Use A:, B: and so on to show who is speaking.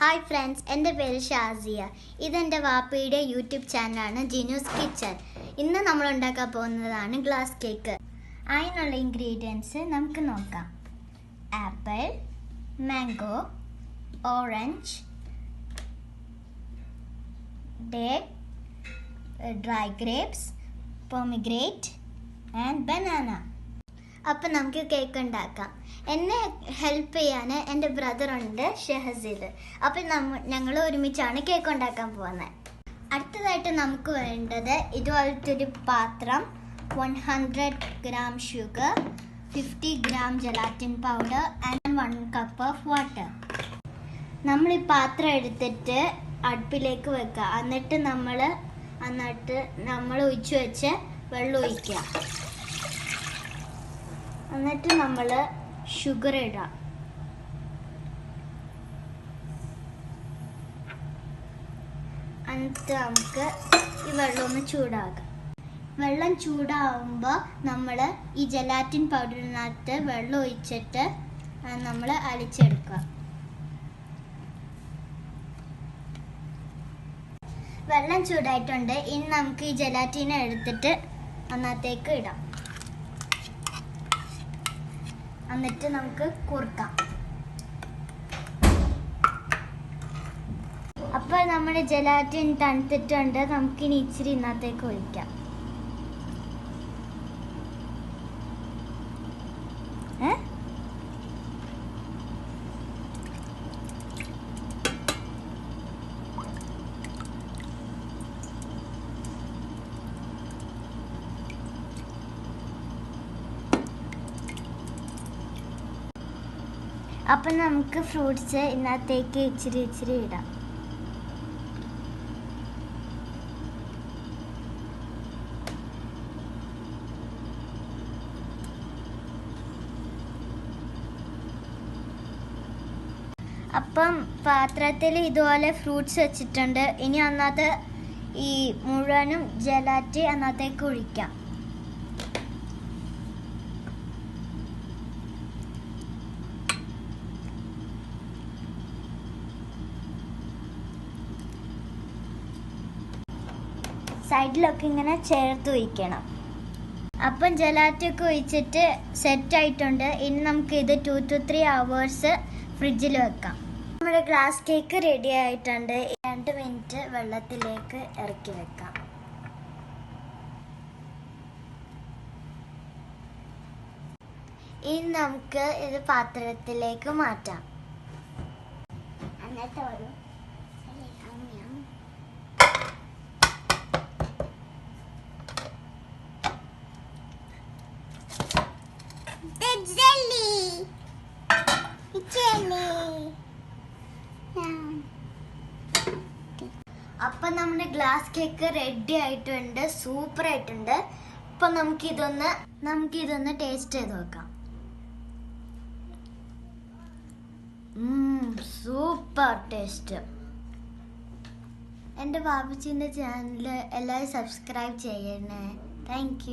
A: Hi friends എന്റെ പേര് ഷാസിയ. ഇതെന്റെ വാപ്പയുടെ യൂട്യൂബ് ചാനലാണ് ജിനൂസ് കിച്ചൺ. ഇന്ന് നമ്മൾ ഉണ്ടാക്കാൻ പോകുന്നതാണ് ഗ്ലാസ് കേക്ക്. അതിനുള്ള ഇൻഗ്രീഡിയൻസ് നമുക്ക് നോക്കാം. Apple mango orange date dry grapes pomegranate and banana. അപ്പം നമുക്ക് കേക്ക് ഉണ്ടാക്കാം. എന്നെ ഹെൽപ്പ് ചെയ്യാൻ എന്റെ ബ്രദറുണ്ട് ഷെഹസീദ്. അപ്പം നമ്മ ഞങ്ങൾ ഒരുമിച്ചാണ് കേക്ക് ഉണ്ടാക്കാൻ പോകുന്നത് അടുത്തതായിട്ട് നമുക്ക് വേണ്ടത് ഇതുപോലത്തെ ഒരു പാത്രം one hundred gram sugar fifty gram gelatin powder and one cup of water നമ്മൾ ഈ പാത്രം എടുത്തിട്ട് അടുപ്പിലേക്ക് വെക്കുക. എന്നിട്ട് നമ്മൾ എന്നിട്ട് നമ്മൾ ഒഴിച്ചു വെച്ച് വെള്ളം ഒഴിക്കുക. എന്നിട്ട് നമ്മൾ ഷുഗർ ഇടാം. എന്നിട്ട് നമുക്ക് ഈ വെള്ളം ഒന്ന് ചൂടാക്കാം. വെള്ളം ചൂടാവുമ്പോൾ നമ്മൾ ഈ ജലാറ്റിൻ പൗഡറിനകത്ത് വെള്ളം ഒഴിച്ചിട്ട് നമ്മൾ അലിച്ചെടുക്കുക. വെള്ളം ചൂടായിട്ടുണ്ട്. ഇനി നമുക്ക് ഈ ജലാറ്റിനെ എടുത്തിട്ട് അന്നത്തേക്ക് ഇടാം. എന്നിട്ട് നമുക്ക് കുറുക്കാം. അപ്പോൾ നമ്മുടെ ജലാറ്റിൻ തണുത്തിട്ടുണ്ട്. നമുക്കിനി ഇച്ചിരി ഇന്നത്തേക്ക് ഒഴിക്കാം. അപ്പം നമുക്ക് ഫ്രൂട്ട്സ് ഇന്നത്തേക്ക് ഇച്ചിരി ഇച്ചിരി ഇടാം. അപ്പം പാത്രത്തിൽ ഇതുപോലെ ഫ്രൂട്ട്സ് വെച്ചിട്ടുണ്ട്. ഇനി അന്നത്തെ ഈ മുഴുവനും ജലാറ്റി അന്നത്തേക്ക് ഒഴിക്കാം. സൈഡിലൊക്കെ ഇങ്ങനെ ചേർത്ത് വയ്ക്കണം. അപ്പം ജലാറ്റൊക്കെ ഒഴിച്ചിട്ട് സെറ്റ് ആയിട്ടുണ്ട്. ഇനി നമുക്ക് ഇത് ടു ടു ത്രീ അവേഴ്സ് ഫ്രിഡ്ജിൽ വെക്കാം. നമ്മുടെ ഗ്ലാസ് കേക്ക് റെഡി ആയിട്ടുണ്ട്. രണ്ട് മിനിറ്റ് വെള്ളത്തിലേക്ക് ഇറക്കി വെക്കാം. ഇനി നമുക്ക് ഇത് പാത്രത്തിലേക്ക് മാറ്റാം. എന്നിട്ട് ഒരു അപ്പൊ നമ്മുടെ ഗ്ലാസ് കേക്ക് റെഡി ആയിട്ടുണ്ട് സൂപ്പർ ആയിട്ടുണ്ട്. അപ്പം നമുക്കിതൊന്ന് നമുക്കിതൊന്ന് ടേസ്റ്റ് ചെയ്ത് നോക്കാം. സൂപ്പർ ടേസ്റ്റ് എന്റെ ബാബുച്ചിന്റെ ചാനൽ എല്ലാവരും സബ്സ്ക്രൈബ് ചെയ്യണേ. താങ്ക്